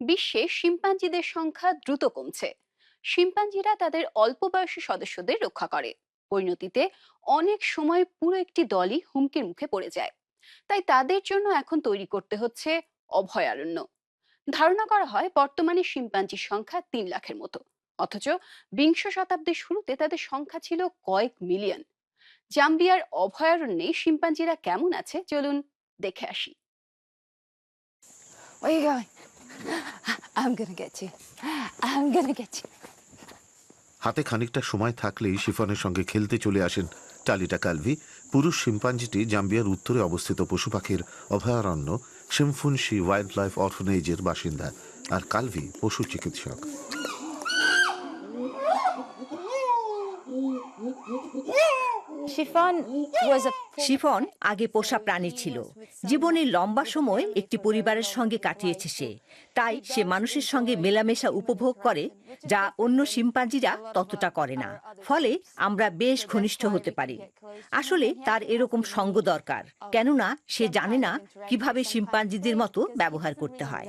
বিশ্বে শিম্পাঞ্জিদের সংখ্যা দ্রুত কমছে। শিম্পাঞ্জিরা তাদের অল্প বয়সী সদস্যদের রক্ষা করে। পরিণতিতে অনেক সময় পুরো একটি দলই হুমকির মুখে পড়ে যায়। তাই তাদের জন্য এখন তৈরি করতে হচ্ছে অভয়ারণ্য। ধারণা করা হয় বর্তমানে শিম্পাঞ্জির সংখ্যা তিন লাখের মতো। অথচ বিংশ শতাব্দীর শুরুতে তাদের সংখ্যা ছিল কয়েক মিলিয়ন। জাম্বিয়ার অভয়ারণ্যে শিম্পাঞ্জিরা কেমন আছে চলুন দেখে আসি। you going? হাতে খানিকটা সময় থাকলেই শিফনের সঙ্গে খেলতে চলে আসেন টালিটা কালভি। পুরুষ শিম্পাঞ্জিটি জাম্বিয়ার উত্তরে অবস্থিত পশু পাখির অভয়ারণ্য শিমফুনশি ওয়াইল্ড লাইফ অর্ফনেজের বাসিন্দা। আর কালভি পশু চিকিৎসক। শিফন আগে পোষা প্রাণী ছিল। জীবনের লম্বা সময় একটি পরিবারের সঙ্গে কাটিয়েছে সে। তাই সে মানুষের সঙ্গে মেলামেশা উপভোগ করে যা অন্য শিম্পাঞ্জিরা ততটা করে না। ফলে আমরা বেশ ঘনিষ্ঠ হতে পারি। আসলে তার এরকম সঙ্গ দরকার কেননা সে জানে না কীভাবে শিম্পাঞ্জিদের মতো ব্যবহার করতে হয়।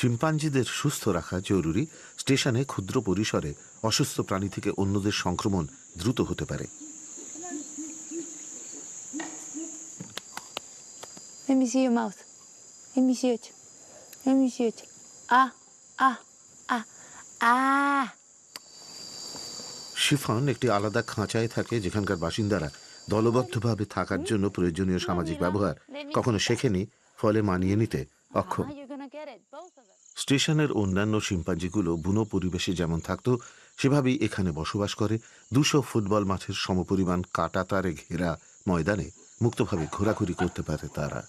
শিম্পাঞ্জিদের সুস্থ রাখা জরুরি স্টেশনে ক্ষুদ্র পরিসরে অসুস্থ প্রাণী থেকে অন্যদের সংক্রমণ দ্রুত হতে পারে Let me see your mouth. Let me see it. Let me see it. Ah, ah, ah, ah. শিফন একটি আলাদা খাঁচায় থাকে যেখানকার বাসিন্দারা দলবদ্ধভাবে থাকার জন্য প্রয়োজনীয় সামাজিক ব্যবহার কখনো শেখেনি ফলে মানিয়ে নিতে অক্ষম স্টেশনের অন্যান্য শিম্পাঞ্জিগুলো বুনো পরিবেশে যেমন থাকতো সেভাবেই এখানে বসবাস করে। দুশো ফুটবল মাঠের সমপরিমাণ কাটাতারে ঘেরা ময়দানে মুক্তভাবে ঘোরাঘুরি করতে পারে তারা।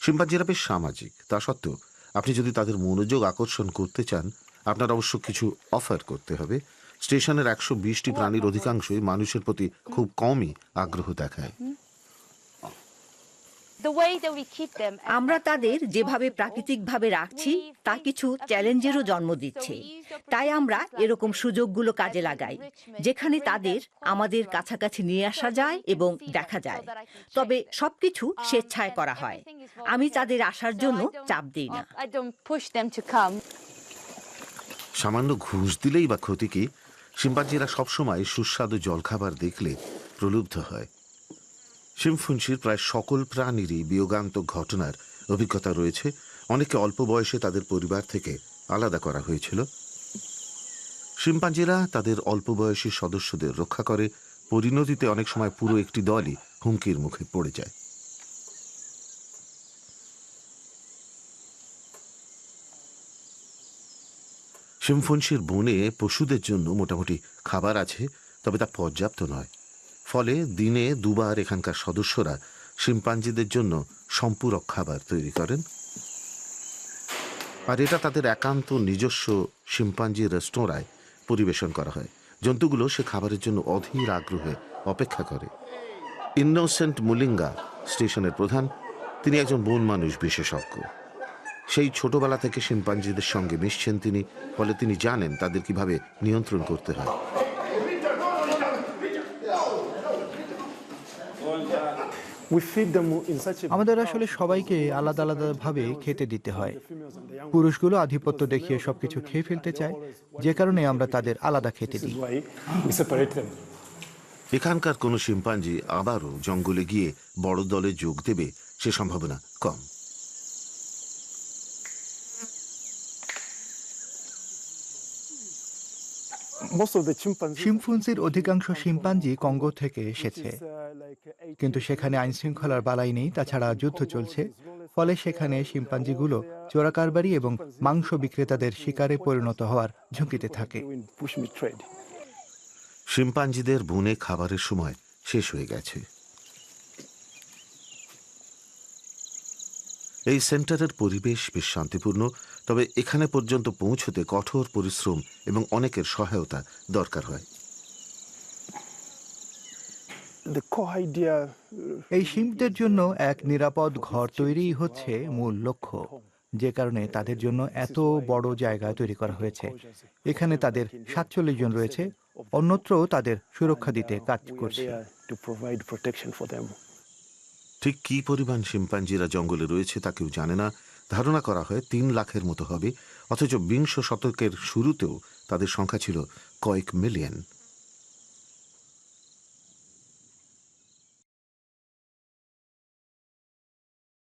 শিম্পাঞ্জিরা বেশ সামাজিক তা সত্ত্বেও আপনি যদি তাদের মনোযোগ আকর্ষণ করতে চান আপনার অবশ্য কিছু অফার করতে হবে। স্টেশনের একশো বিশটি প্রাণীর অধিকাংশই মানুষের প্রতি খুব কমই আগ্রহ দেখায়। আমরা তাদের যেভাবে প্রাকৃতিকভাবে রাখছি তা কিছু চ্যালেঞ্জেরও জন্ম দিচ্ছে। তাই আমরা এরকম সুযোগগুলো কাজে লাগাই যেখানে তাদের আমাদের কাছাকাছি নিয়ে আসা যায় এবং দেখা যায়। তবে সবকিছু স্বেচ্ছায় করা হয়। আমি তাদের আসার জন্য চাপ দিই না. সামান্য ঘুষ দিলেই বা ক্ষতি কি? শিম্পাঞ্জিরা সবসময় সুস্বাদু জলখাবার দেখলে প্রলুব্ধ হয়। শিমফুনশির প্রায় সকল প্রাণীরই বিয়োগান্তক ঘটনার অভিজ্ঞতা রয়েছে। অনেকে অল্প বয়সে তাদের পরিবার থেকে আলাদা করা হয়েছিল। শিম্পাঞ্জিরা তাদের অল্প বয়সী সদস্যদের রক্ষা করে। পরিণতিতে অনেক সময় পুরো একটি দলই হুমকির মুখে পড়ে যায়। শিমফুনশির বনে পশুদের জন্য মোটামুটি খাবার আছে, তবে তা পর্যাপ্ত নয়। ফলে দিনে দুবার এখানকার সদস্যরা শিম্পাঞ্জিদের জন্য সম্পূরক খাবার তৈরি করেন। আর এটা তাদের একান্ত নিজস্ব শিম্পাঞ্জি রেস্তোরাঁয় পরিবেশন করা হয়। জন্তুগুলো সে খাবারের জন্য অধীর আগ্রহে অপেক্ষা করে। ইনোসেন্ট মুলিঙ্গা স্টেশনের প্রধান, তিনি একজন বন মানুষ বিশেষজ্ঞ। সেই ছোটবেলা থেকে শিম্পাঞ্জিদের সঙ্গে মিশছেন তিনি, ফলে তিনি জানেন তাদের কীভাবে নিয়ন্ত্রণ করতে হয়। আমাদের আসলে সবাইকে আলাদা আলাদাভাবে খেতে দিতে হয়। পুরুষগুলো আধিপত্য দেখিয়ে সবকিছু খেয়ে ফেলতে চায়। যে কারণে আমরা তাদের আলাদা খেতে দিই. এখানকার কোনো শিম্পাঞ্জি আবারও জঙ্গলে গিয়ে বড় দলে যোগ দেবে সে সম্ভাবনা কম. শিম্পুঞ্জির অধিকাংশ শিম্পাঞ্জি কঙ্গো থেকে এসেছে। uh, কিন্তু সেখানে আইন শৃঙ্খলার বালাই নেই, তাছাড়া যুদ্ধ চলছে। ফলে সেখানে শিম্পাঞ্জিগুলো চোরাকারবারি এবং মাংস বিক্রেতাদের শিকারে পরিণত হওয়ার ঝুঁকিতে থাকে. শিম্পাঞ্জিদের বনে খাবারের সময় শেষ হয়ে গেছে। এই সেন্টারের পরিবেশ বেশ শান্তিপূর্ণ, তবে এখানে পর্যন্ত পৌঁছতে কঠোর পরিশ্রম এবং অনেকের সহায়তা দরকার হয়। এই শিম্পদের জন্য এক নিরাপদ ঘর তৈরিই হচ্ছে মূল লক্ষ্য যে কারণে তাদের জন্য এত বড় জায়গা তৈরি করা হয়েছে। এখানে তাদের সাতচল্লিশ জন রয়েছে অন্যত্র তাদের সুরক্ষা দিতে কাজ করছে। there to provide protection for ঠিক কী পরিমাণ শিম্পাঞ্জিরা জঙ্গলে রয়েছে তা কেউ জানে না। ধারণা করা হয় তিন লাখের মতো হবে অথচ বিংশ শতকের শুরুতেও তাদের সংখ্যা ছিল কয়েক মিলিয়ন।